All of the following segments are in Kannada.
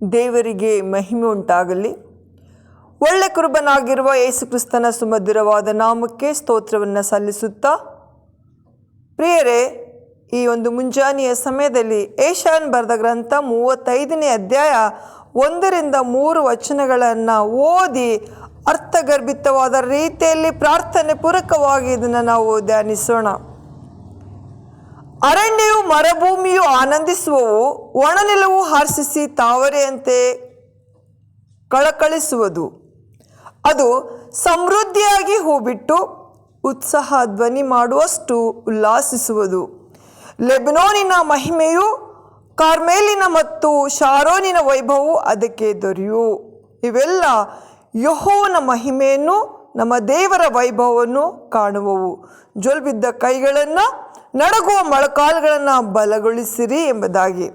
ದೇವರಿಗೆ ಮಹಿಮೆ ಉಂಟಾಗಲಿ. ಒಳ್ಳೆ ಕುರುಬನಾಗಿರುವ ಯೇಸುಕ್ರಿಸ್ತನ ಸುಮಧುರವಾದ ನಾಮಕ್ಕೆ ಸ್ತೋತ್ರವನ್ನು ಸಲ್ಲಿಸುತ್ತಾ. ಪ್ರಿಯರೇ, ಈ ಒಂದು ಮುಂಜಾನೆಯ ಸಮಯದಲ್ಲಿ ಏಷಾನ್ ಬರೆದ ಗ್ರಂಥ ಮೂವತ್ತೈದನೇ ಅಧ್ಯಾಯ ಒಂದರಿಂದ ಮೂರು ವಚನಗಳನ್ನು ಓದಿ ಅರ್ಥಗರ್ಭಿತವಾದ ರೀತಿಯಲ್ಲಿ ಪ್ರಾರ್ಥನೆ ಪೂರಕವಾಗಿ ಇದನ್ನು ನಾವು ಧ್ಯಾನಿಸೋಣ. ಅರಣ್ಯವು ಮರಭೂಮಿಯು ಆನಂದಿಸುವವು, ಒಣನೆಲವು ಹರ್ಷಿಸಿ ತಾವರೆಯಂತೆ ಕಳಕಳಿಸುವುದು. ಅದು ಸಮೃದ್ಧಿಯಾಗಿ ಹೂಬಿಟ್ಟು ಉತ್ಸಾಹ ಧ್ವನಿ ಮಾಡುವಷ್ಟು ಉಲ್ಲಾಸಿಸುವುದು. ಲೆಬನೋನಿನ ಮಹಿಮೆಯು ಕಾರ್ಮೇಲಿನ ಮತ್ತು ಶಾರೋನಿನ ವೈಭವವು ಅದಕ್ಕೆ ದೊರೆಯು. ಇವೆಲ್ಲ ಯಹೋವನ ಮಹಿಮೆಯನ್ನು ನಮ್ಮ ದೇವರ ವೈಭವವನ್ನು ಕಾಣುವವು. ಜೊಲ್ಬಿದ್ದ ಕೈಗಳನ್ನು, ನಡಗುವ ಮೊಳಕಾಲುಗಳನ್ನು ಬಲಗೊಳಿಸಿರಿ ಎಂಬುದಾಗಿ.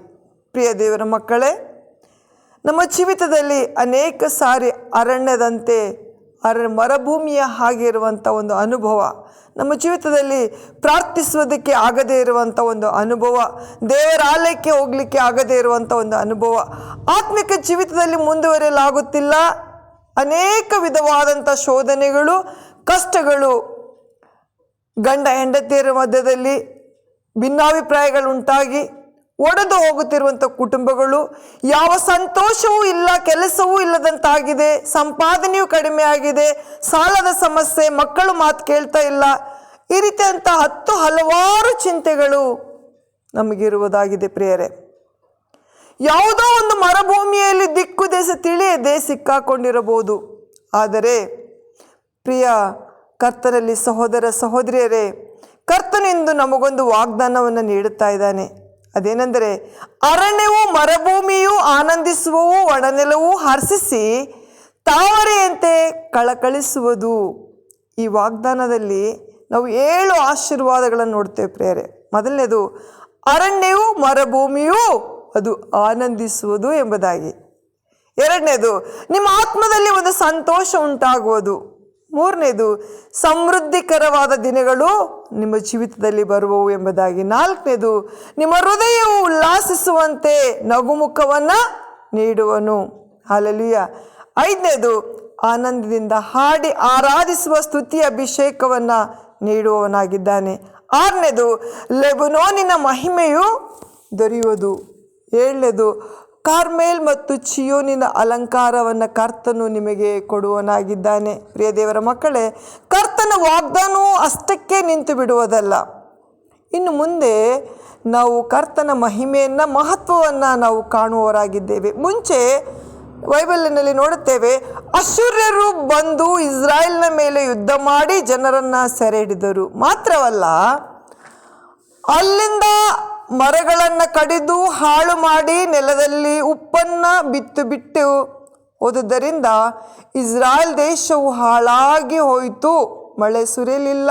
ಪ್ರಿಯ ದೇವರ ಮಕ್ಕಳೇ, ನಮ್ಮ ಜೀವಿತದಲ್ಲಿ ಅನೇಕ ಸಾರಿ ಅರಣ್ಯದಂತೆ, ಅರ, ಮರಭೂಮಿಯ ಹಾಗೆ ಇರುವಂಥ ಒಂದು ಅನುಭವ. ನಮ್ಮ ಜೀವಿತದಲ್ಲಿ ಪ್ರಾರ್ಥಿಸುವುದಕ್ಕೆ ಆಗದೇ ಇರುವಂಥ ಒಂದು ಅನುಭವ. ದೇವರ ಆಲಯಕ್ಕೆ ಹೋಗಲಿಕ್ಕೆ ಆಗದೇ ಇರುವಂಥ ಒಂದು ಅನುಭವ. ಆತ್ಮಿಕ ಜೀವಿತದಲ್ಲಿ ಮುಂದುವರಿಯಲಾಗುತ್ತಿಲ್ಲ. ಅನೇಕ ವಿಧವಾದಂಥ ಶೋಧನೆಗಳು, ಕಷ್ಟಗಳು ಗಂಡ ಹೆಂಡತಿಯರ ಮಧ್ಯದಲ್ಲಿ ಭಿನ್ನಾಭಿಪ್ರಾಯಗಳುಂಟಾಗಿ ಒಡೆದು ಹೋಗುತ್ತಿರುವಂಥ ಕುಟುಂಬಗಳು. ಯಾವ ಸಂತೋಷವೂ ಇಲ್ಲ, ಕೆಲಸವೂ ಇಲ್ಲದಂತಾಗಿದೆ, ಸಂಪಾದನೆಯೂ ಕಡಿಮೆ ಆಗಿದೆ, ಸಾಲದ ಸಮಸ್ಯೆ, ಮಕ್ಕಳು ಮಾತು ಕೇಳ್ತಾ ಇಲ್ಲ. ಈ ರೀತಿಯಂಥ ಹತ್ತು ಹಲವಾರು ಚಿಂತೆಗಳು ನಮಗಿರುವುದಾಗಿದೆ ಪ್ರಿಯರೇ. ಯಾವುದೋ ಒಂದು ಮರುಭೂಮಿಯಲ್ಲಿ ದಿಕ್ಕು ದೇಶ ತಿಳಿಯದೆ ಸಿಕ್ಕಾಕೊಂಡಿರಬಹುದು. ಆದರೆ, ಪ್ರಿಯ ಕರ್ತನಲ್ಲಿ ಸಹೋದರ ಸಹೋದರಿಯರೇ ಕರ್ತನೆಂದು ನಮಗೊಂದು ವಾಗ್ದಾನವನ್ನು ನೀಡುತ್ತಾ ಇದ್ದಾನೆ. ಅದೇನೆಂದರೆ, ಅರಣ್ಯವು ಮರಭೂಮಿಯೂ ಆನಂದಿಸುವವು ಒಣನೆಲವೂ ಹರ್ಷಿಸಿ ತಾವರೆಯಂತೆ ಕಳಕಳಿಸುವುದು. ಈ ವಾಗ್ದಾನದಲ್ಲಿ ನಾವು ಏಳು ಆಶೀರ್ವಾದಗಳನ್ನು ನೋಡ್ತೇವೆ ಪ್ರಿಯರೇ. ಮೊದಲನೇದು, ಅರಣ್ಯವು ಮರುಭೂಮಿಯು ಅದು ಆನಂದಿಸುವುದು ಎಂಬುದಾಗಿ. ಎರಡನೇದು, ನಿಮ್ಮ ಆತ್ಮದಲ್ಲಿ ಒಂದು ಸಂತೋಷ ಉಂಟಾಗುವುದು. ಮೂರನೇದು, ಸಮೃದ್ಧಿಕರವಾದ ದಿನಗಳು ನಿಮ್ಮ ಜೀವಿತದಲ್ಲಿ ಬರುವವು ಎಂಬುದಾಗಿ. ನಾಲ್ಕನೇದು, ನಿಮ್ಮ ಹೃದಯವು ಉಲ್ಲಾಸಿಸುವಂತೆ ನಗುಮುಖವನ್ನು ನೀಡುವನು. ಹಾಲಲಿಯ. ಐದನೇದು, ಆನಂದದಿಂದ ಹಾಡಿ ಆರಾಧಿಸುವ ಸ್ತುತಿ ಅಭಿಷೇಕವನ್ನು ನೀಡುವವನಾಗಿದ್ದಾನೆ. ಆರನೇದು, ಲೆಬನೋನಿನ ಮಹಿಮೆಯು ದೊರೆಯುವುದು. ಏಳನೇದು, ಕಾರ್ಮೇಲ್ ಮತ್ತು ಚಿಯೋನಿನ ಅಲಂಕಾರವನ್ನು ಕರ್ತನು ನಿಮಗೆ ಕೊಡುವನಾಗಿದ್ದಾನೆ. ಪ್ರಿಯ ದೇವರ ಮಕ್ಕಳೇ, ಕರ್ತನ ವಾಗ್ದಾನೂ ಅಷ್ಟಕ್ಕೆ ನಿಂತು ಬಿಡುವುದಲ್ಲ. ಇನ್ನು ಮುಂದೆ ನಾವು ಕರ್ತನ ಮಹಿಮೆಯನ್ನು, ಮಹತ್ವವನ್ನು ನಾವು ಕಾಣುವವರಾಗಿದ್ದೇವೆ. ಮುಂಚೆ ಬೈಬಲಿನಲ್ಲಿ ನೋಡುತ್ತೇವೆ ಅಶೂರ್ಯರು ಬಂದು ಇಸ್ರಾಯೇಲ್ನ ಮೇಲೆ ಯುದ್ಧ ಮಾಡಿ ಜನರನ್ನು ಸೆರೆ ಹಿಡಿದರು ಮಾತ್ರವಲ್ಲ, ಅಲ್ಲಿಂದ ಮರಗಳನ್ನು ಕಡಿದು ಹಾಳು ಮಾಡಿ ನೆಲದಲ್ಲಿ ಉಪ್ಪನ್ನು ಬಿತ್ತು ಬಿಟ್ಟು ಹೋದುದರಿಂದ ಇಸ್ರಾಯೇಲ್ ದೇಶವು ಹಾಳಾಗಿ ಹೋಯಿತು. ಮಳೆ ಸುರಿಯಲಿಲ್ಲ.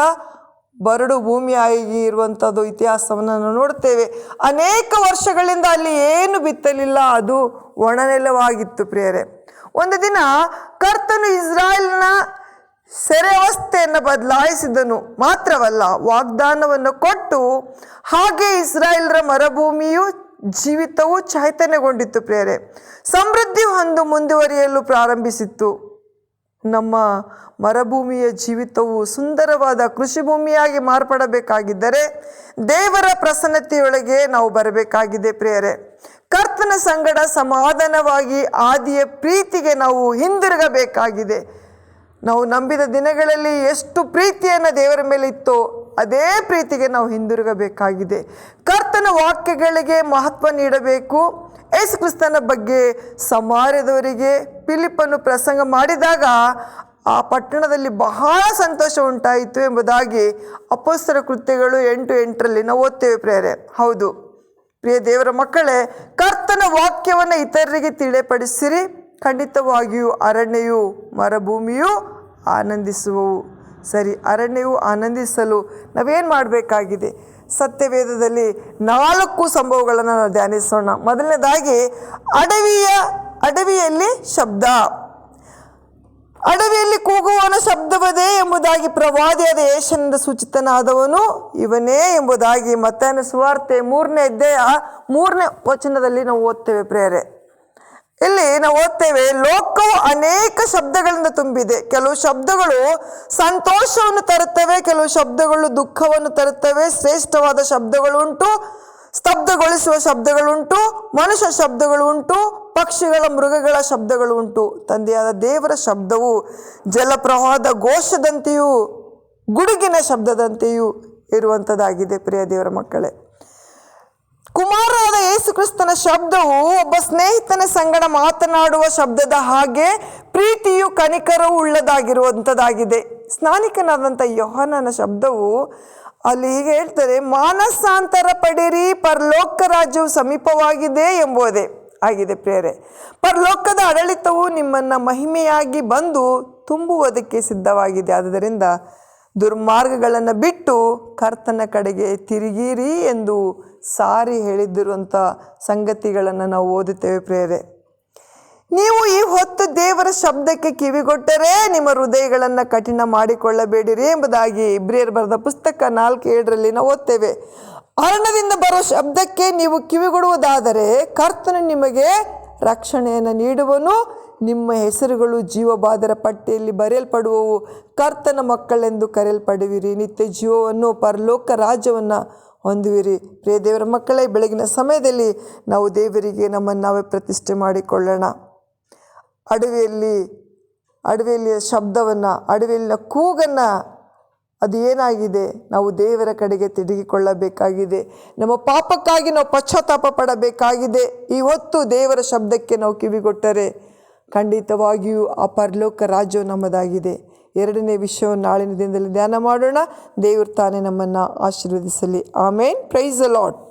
ಬರಡು ಭೂಮಿಯಾಗಿ ಇರುವಂಥದ್ದು ಇತಿಹಾಸವನ್ನು ನಾವು ನೋಡ್ತೇವೆ. ಅನೇಕ ವರ್ಷಗಳಿಂದ ಅಲ್ಲಿ ಏನು ಬಿತ್ತಲಿಲ್ಲ, ಅದು ಒಣನೆಲವಾಗಿತ್ತು ಪ್ರಿಯರೇ. ಒಂದು ದಿನ ಕರ್ತನು ಇಸ್ರಾಯೇಲ್ನ ಸೆರೆ ಅವಸ್ಥೆಯನ್ನು ಬದಲಾಯಿಸಿದನು. ಮಾತ್ರವಲ್ಲ, ವಾಗ್ದಾನವನ್ನು ಕೊಟ್ಟು ಹಾಗೆ ಇಸ್ರಾಯೇಲ್ರ ಮರುಭೂಮಿಯು ಜೀವಿತವು ಚೈತನ್ಯಗೊಂಡಿತ್ತು ಪ್ರೇರೆ ಸಮೃದ್ಧಿ ಹೊಂದು ಮುಂದುವರಿಯಲು ಪ್ರಾರಂಭಿಸಿತ್ತು. ನಮ್ಮ ಮರಭೂಮಿಯ ಜೀವಿತವು ಸುಂದರವಾದ ಕೃಷಿ ಭೂಮಿಯಾಗಿ ಮಾರ್ಪಡಬೇಕಾಗಿದ್ದರೆ ದೇವರ ಪ್ರಸನ್ನತೆಯೊಳಗೆ ನಾವು ಬರಬೇಕಾಗಿದೆ ಪ್ರೇರೆ ಕರ್ತನ ಸಂಗಡ ಸಮಾಧಾನವಾಗಿ ಆದಿಯ ಪ್ರೀತಿಗೆ ನಾವು ಹಿಂದಿರುಗಬೇಕಾಗಿದೆ. ನಾವು ನಂಬಿದ ದಿನಗಳಲ್ಲಿ ಎಷ್ಟು ಪ್ರೀತಿಯನ್ನು ದೇವರ ಮೇಲೆ ಇತ್ತೋ ಅದೇ ಪ್ರೀತಿಗೆ ನಾವು ಹಿಂದಿರುಗಬೇಕಾಗಿದೆ. ಕರ್ತನ ವಾಕ್ಯಗಳಿಗೆ ಮಹತ್ವ ನೀಡಬೇಕು. ಯೇಸು ಕ್ರಿಸ್ತನ ಬಗ್ಗೆ ಸಮಾರ್ಯದವರಿಗೆ ಪಿಲಿಪನ್ನು ಪ್ರಸಂಗ ಮಾಡಿದಾಗ ಆ ಪಟ್ಟಣದಲ್ಲಿ ಬಹಳ ಸಂತೋಷ ಉಂಟಾಯಿತು ಎಂಬುದಾಗಿ ಅಪೋಸ್ತರ ಕೃತ್ಯಗಳು ಎಂಟು ಎಂಟರಲ್ಲಿ ನಾವು ಓದ್ತೇವೆ ಪ್ರೇರೆ ಹೌದು. ಪ್ರಿಯ ದೇವರ ಮಕ್ಕಳೇ, ಕರ್ತನ ವಾಕ್ಯವನ್ನು ಇತರರಿಗೆ ತಿಳಿಯಪಡಿಸಿರಿ ಖಂಡಿತವಾಗಿಯೂ ಅರಣ್ಯವು ಮರುಭೂಮಿಯು ಆನಂದಿಸುವವು. ಸರಿ, ಅರಣ್ಯವು ಆನಂದಿಸಲು ನಾವೇನು ಮಾಡಬೇಕಾಗಿದೆ? ಸತ್ಯವೇದದಲ್ಲಿ ನಾಲ್ಕು ಸಂಭವಗಳನ್ನು ನಾವು ಧ್ಯಾನಿಸೋಣ. ಮೊದಲನೇದಾಗಿ, ಅಡವಿಯ, ಅಡವಿಯಲ್ಲಿ ಶಬ್ದ. ಅಡವಿಯಲ್ಲಿ ಕೂಗುವವನ ಶಬ್ದವದೇ ಎಂಬುದಾಗಿ ಪ್ರವಾದಿಯಾದ ಏಷನಿಂದ ಸೂಚಿತನಾದವನು ಇವನೇ ಎಂಬುದಾಗಿ ಮತ್ತೆ ಸುವಾರ್ತೆ ಮೂರನೇ ಅಧ್ಯಾಯ ಮೂರನೇ ವಚನದಲ್ಲಿ ನಾವು ಓದ್ತೇವೆ ಪ್ರೇರೆ ಇಲ್ಲಿ ನಾವು ಓದ್ತೇವೆ, ಲೋಕವು ಅನೇಕ ಶಬ್ದಗಳಿಂದ ತುಂಬಿದೆ. ಕೆಲವು ಶಬ್ದಗಳು ಸಂತೋಷವನ್ನು ತರುತ್ತವೆ, ಕೆಲವು ಶಬ್ದಗಳು ದುಃಖವನ್ನು ತರುತ್ತವೆ, ಶ್ರೇಷ್ಠವಾದ ಶಬ್ದಗಳುಂಟು, ಸ್ತಬ್ಧಗೊಳಿಸುವ ಶಬ್ದಗಳುಂಟು, ಮನುಷ್ಯ ಶಬ್ದಗಳು ಉಂಟು ಪಕ್ಷಿಗಳ ಮೃಗಗಳ ಶಬ್ದಗಳು ಉಂಟು ತಂದೆಯಾದ ದೇವರ ಶಬ್ದವು ಜಲಪ್ರವಾಹದ ಘೋಷದಂತೆಯೂ, ಗುಡುಗಿನ ಶಬ್ದದಂತೆಯೂ ಇರುವಂಥದ್ದಾಗಿದೆ, ಪ್ರಿಯ ದೇವರ ಮಕ್ಕಳೇ. ಯೇಸು ಕ್ರಿಸ್ತನ ಶಬ್ದವು ಒಬ್ಬ ಸ್ನೇಹಿತನ ಸಂಗಡ ಮಾತನಾಡುವ ಶಬ್ದದ ಹಾಗೆ ಪ್ರೀತಿಯು ಕನಿಕರವು ಉಳ್ಳದಾಗಿರುವಂಥದ್ದಾಗಿದೆ. ಸ್ನಾನಿಕನಾದಂಥ ಯೋಹನನ ಶಬ್ದವು ಅಲ್ಲಿ ಹೀಗೆ ಹೇಳ್ತಾರೆ, ಮಾನಸಾಂತರ ಪಡಿರಿ, ಪರಲೋಕ ರಾಜ್ಯವು ಸಮೀಪವಾಗಿದೆ ಎಂಬುದೇ ಆಗಿದೆ ಪ್ರೇರೆ ಪರಲೋಕದ ಆಡಳಿತವು ನಿಮ್ಮನ್ನು ಮಹಿಮೆಯಾಗಿ ಬಂದು ತುಂಬುವುದಕ್ಕೆ ಸಿದ್ಧವಾಗಿದೆ. ಆದ್ದರಿಂದ ದುರ್ಮಾರ್ಗಗಳನ್ನು ಬಿಟ್ಟು ಕರ್ತನ ಕಡೆಗೆ ತಿರುಗಿರಿ ಎಂದು ಸಾರಿ ಹೇಳಿದ್ದಿರುವಂಥ ಸಂಗತಿಗಳನ್ನು ನಾವು ಓದುತ್ತೇವೆ ಪ್ರೇರೆ ನೀವು ಈ ಹೊತ್ತು ದೇವರ ಶಬ್ದಕ್ಕೆ ಕಿವಿಗೊಟ್ಟರೆ ನಿಮ್ಮ ಹೃದಯಗಳನ್ನು ಕಠಿಣ ಮಾಡಿಕೊಳ್ಳಬೇಡಿರಿ ಎಂಬುದಾಗಿ ಇಬ್ರಿಯರ್ ಬರೆದ ಪುಸ್ತಕ ನಾಲ್ಕು ಏಳರಲ್ಲಿ ನಾವು ಓದ್ತೇವೆ. ಅರಣ್ಯದಿಂದ ಬರೋ ಶಬ್ದಕ್ಕೆ ನೀವು ಕಿವಿಗೊಡುವುದಾದರೆ ಕರ್ತನು ನಿಮಗೆ ರಕ್ಷಣೆಯನ್ನು ನೀಡುವನು, ನಿಮ್ಮ ಹೆಸರುಗಳು ಜೀವಬಾದರ ಪಟ್ಟಿಯಲ್ಲಿ ಬರೆಯಲ್ಪಡುವವು, ಕರ್ತನ ಮಕ್ಕಳೆಂದು ಕರೆಯಲ್ಪಡುವಿರಿ. ನಿತ್ಯ ಜೀವವನ್ನು ಪರಲೋಕ ರಾಜ್ಯವನ್ನು ಹೊಂದುವಿರಿ. ಪ್ರಿಯ ದೇವರ ಮಕ್ಕಳೇ, ಬೆಳಗಿನ ಸಮಯದಲ್ಲಿ ನಾವು ದೇವರಿಗೆ ನಮ್ಮನ್ನು ನಾವೇ ಪ್ರತಿಷ್ಠೆ ಮಾಡಿಕೊಳ್ಳೋಣ. ಅಡವಿಯಲ್ಲಿ, ಅಡವಿಯಲ್ಲಿಯ ಶಬ್ದವನ್ನು, ಅಡವಿಯಲ್ಲಿನ ಕೂಗನ್ನು ಅದು ಏನಾಗಿದೆ? ನಾವು ದೇವರ ಕಡೆಗೆ ತಿರುಗಿಕೊಳ್ಳಬೇಕಾಗಿದೆ. ನಮ್ಮ ಪಾಪಕ್ಕಾಗಿ ನಾವು ಪಶ್ಚಾತ್ತಾಪ ಪಡಬೇಕಾಗಿದೆ. ಇವತ್ತು ದೇವರ ಶಬ್ದಕ್ಕೆ ನಾವು ಕಿವಿಗೊಟ್ಟರೆ ಖಂಡಿತವಾಗಿಯೂ ಆ ಪರಲೋಕ ರಾಜ್ಯವು ನಮ್ಮದಾಗಿದೆ. ಎರಡನೇ ವಿಷಯವನ್ನು ನಾಳಿನ ದಿನದಲ್ಲಿ ಧ್ಯಾನ ಮಾಡೋಣ. ದೇವರು ತಾನೇ ನಮ್ಮನ್ನು ಆಶೀರ್ವದಿಸಲಿ. ಆಮೇನ್. Praise Lord